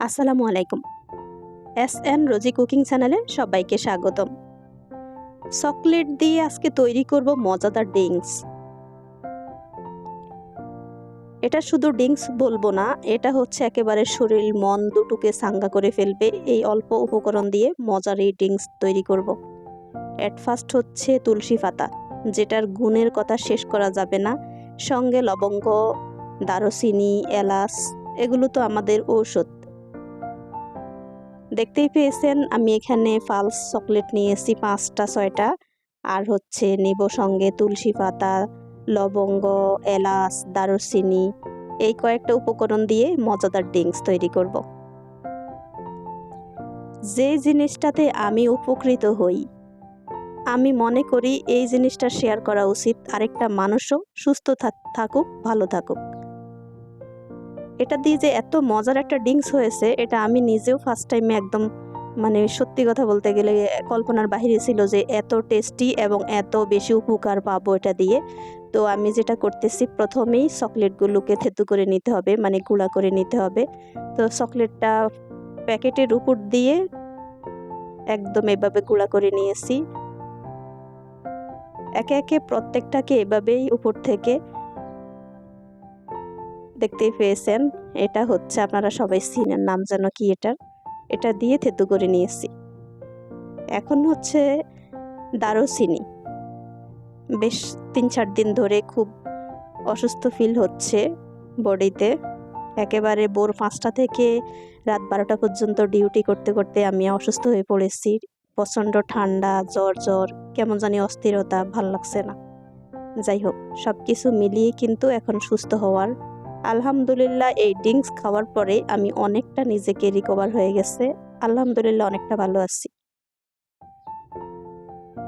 আসসালামু আলাইকুম। S N রোজি cooking চ্যানেলে সবাইকে স্বাগতম। চকলেট দিয়ে আজকে তৈরি করব মজাদার ডিংস এটা শুধু ডিংস বলব না, এটা হচ্ছে একেবারে শরীর মন দুটুকে সাঙ্গা করে ফেলবে। এই অল্প উপকরণ দিয়ে মজার এই ডিংস তৈরি করব। অ্যাট ফার্স্ট হচ্ছে তুলসী পাতা, যেটার গুণের কথা শেষ করা যাবে না। সঙ্গে লবঙ্গ, দারুচিনি, এলাচ, এগুলো তো আমাদের ঔষধ। দেখতেই পেয়েছেন, আমি এখানে ফালস চকলেট নিয়েছি পাঁচটা, ছয়টা। আর হচ্ছে নেব সঙ্গে তুলসী পাতা, লবঙ্গ, এলাচ, দারুচিনি। এই কয়েকটা উপকরণ দিয়ে মজাদার ড্রিঙ্কস তৈরি করব। যে জিনিসটাতে আমি উপকৃত হই, আমি মনে করি এই জিনিসটা শেয়ার করা উচিত। আরেকটা মানুষও সুস্থ থাকুক, ভালো থাকুক। এটা দিয়ে যে এত মজার একটা ডিংস হয়েছে, এটা আমি নিজেও ফার্স্ট টাইমে একদম মানে সত্যি কথা বলতে গেলে কল্পনার বাহিরে ছিল যে এত টেস্টি এবং এত বেশি উপকার পাবো এটা দিয়ে। তো আমি যেটা করতেছি, প্রথমেই চকলেটগুলোকে থেতু করে নিতে হবে মানে গুঁড়া করে নিতে হবে। তো চকলেটটা প্যাকেটের উপর দিয়ে একদম এভাবে গুঁড়া করে নিয়েছি। একে একে প্রত্যেকটাকে এভাবেই উপর থেকে দেখতেই পেয়েছেন। এটা হচ্ছে আপনারা সবাই সিনের নাম যেন কি এটার? এটা দিয়ে থেতু করে নিয়েছি। এখন হচ্ছে দারুচিনি। বেশ তিন চার দিন ধরে খুব অসুস্থ ফিল হচ্ছে বডিতে। একেবারে ভোর পাঁচটা থেকে রাত বারোটা পর্যন্ত ডিউটি করতে করতে আমি অসুস্থ হয়ে পড়েছি। প্রচণ্ড ঠান্ডা, জ্বর জ্বর, কেমন জানি অস্থিরতা, ভালো লাগছে না। যাই হোক সব কিছু মিলিয়ে কিন্তু এখন সুস্থ হওয়ার আলহামদুলিল্লাহ, এই ড্রিঙ্কস খাওয়ার পরে আমি অনেকটা নিজেকে রিকভার হয়ে গেছে। আলহামদুলিল্লাহ, অনেকটা ভালো আছি।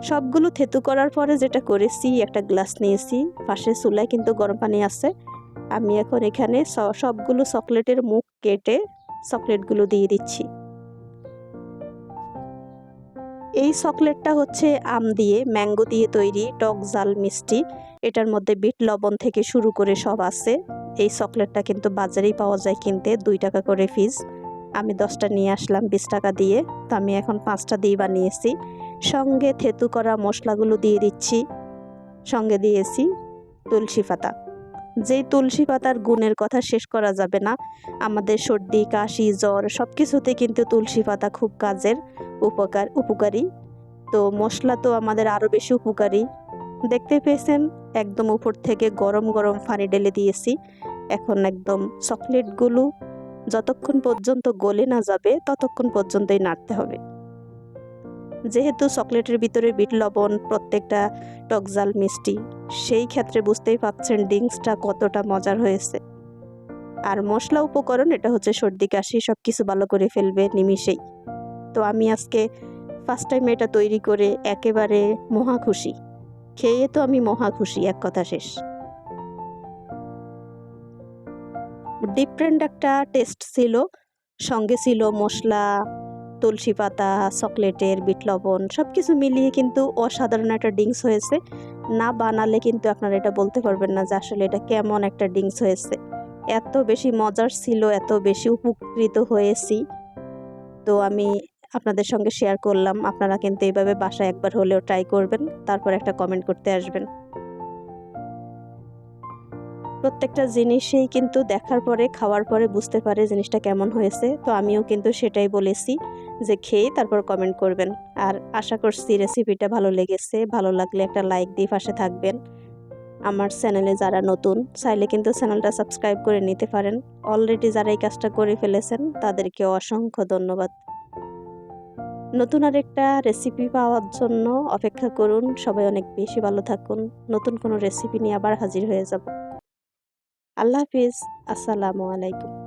সবগুলো থেতু করার পরে যেটা করেছি, একটা গ্লাস নিয়েছি। পাশে চুলায় কিন্তু গরম পানি আছে। আমি এখন এখানে সবগুলো চকলেটের মুখ কেটে চকলেটগুলো দিয়ে দিচ্ছি। এই চকলেটটা হচ্ছে আম দিয়ে, ম্যাঙ্গো দিয়ে তৈরি, টক জাল মিষ্টি। এটার মধ্যে বিট, লবণ থেকে শুরু করে সব আছে। এই চকলেটটা কিন্তু বাজারেই পাওয়া যায় কিনতে দুই টাকা করে ফিজ আমি দশটা নিয়ে আসলাম বিশ টাকা দিয়ে। তো আমি এখন পাঁচটা দিয়ে বানিয়েছি। সঙ্গে থেতু করা মশলাগুলো দিয়ে দিচ্ছি। সঙ্গে দিয়েছি তুলসী পাতা। যেই তুলসী পাতার গুণের কথা শেষ করা যাবে না। আমাদের সর্দি, কাশি, জ্বর সব কিছুতে কিন্তু তুলসী পাতা খুব কাজের উপকার, উপকারী। তো মশলা তো আমাদের আরও বেশি উপকারী। দেখতে পেয়েছেন? একদম উপর থেকে গরম গরম পানি ঢেলে দিয়েছি। এখন একদম চকলেটগুলো যতক্ষণ পর্যন্ত গলে না যাবে, ততক্ষণ পর্যন্তই নাড়তে হবে। যেহেতু চকলেটের ভিতরে বিট লবণ, প্রত্যেকটা টকজাল মিষ্টি, সেই ক্ষেত্রে বুঝতেই পারছেন ডিংসটা কতটা মজার হয়েছে। আর মশলা উপকরণ, এটা হচ্ছে সর্দি, কাশি সব কিছু ভালো করে ফেলবে নিমিষেই। তো আমি আজকে ফার্স্ট টাইম এটা তৈরি করে একেবারে মহা খুশি। খেয়ে তো আমি মহা খুশি, এক কথা শেষ। ডিফারেন্ট একটা টেস্ট ছিল। সঙ্গে ছিল মশলা, তুলসী পাতা, চকলেটের, বিট লবণ সব কিছু মিলিয়ে কিন্তু অসাধারণ একটা ডিঙ্কস হয়েছে। না বানালে কিন্তু আপনারা এটা বলতে পারবেন না যে আসলে এটা কেমন একটা ডিঙ্কস হয়েছে। এত বেশি মজার ছিল, এত বেশি উপকৃত হয়েছি। তো আমি আপনাদের সঙ্গে শেয়ার করলাম। আপনারা কিন্তু এইভাবে বাসায় একবার হলেও ট্রাই করবেন, তারপর একটা কমেন্ট করতে আসবেন। প্রত্যেকটা জিনিসেই কিন্তু দেখার পরে, খাওয়ার পরে বুঝতে পারে জিনিসটা কেমন হয়েছে। তো আমিও কিন্তু সেটাই বলেছি যে খেয়ে তারপর কমেন্ট করবেন। আর আশা করছি রেসিপিটা ভালো লেগেছে। ভালো লাগলে একটা লাইক দিয়ে পাশে থাকবেন। আমার চ্যানেলে যারা নতুন, চাইলে কিন্তু চ্যানেলটা সাবস্ক্রাইব করে নিতে পারেন। অলরেডি যারা এই কাজটা করে ফেলেছেন, তাদেরকে অসংখ্য ধন্যবাদ। নতুন আরেকটা রেসিপি পাওয়ার জন্য অপেক্ষা করুন। সবাই অনেক বেশি ভালো থাকুন। নতুন কোনো রেসিপি নিয়ে আবার হাজির হয়ে যাব। আল্লাহ হাফিজ। আসসালামু আলাইকুম।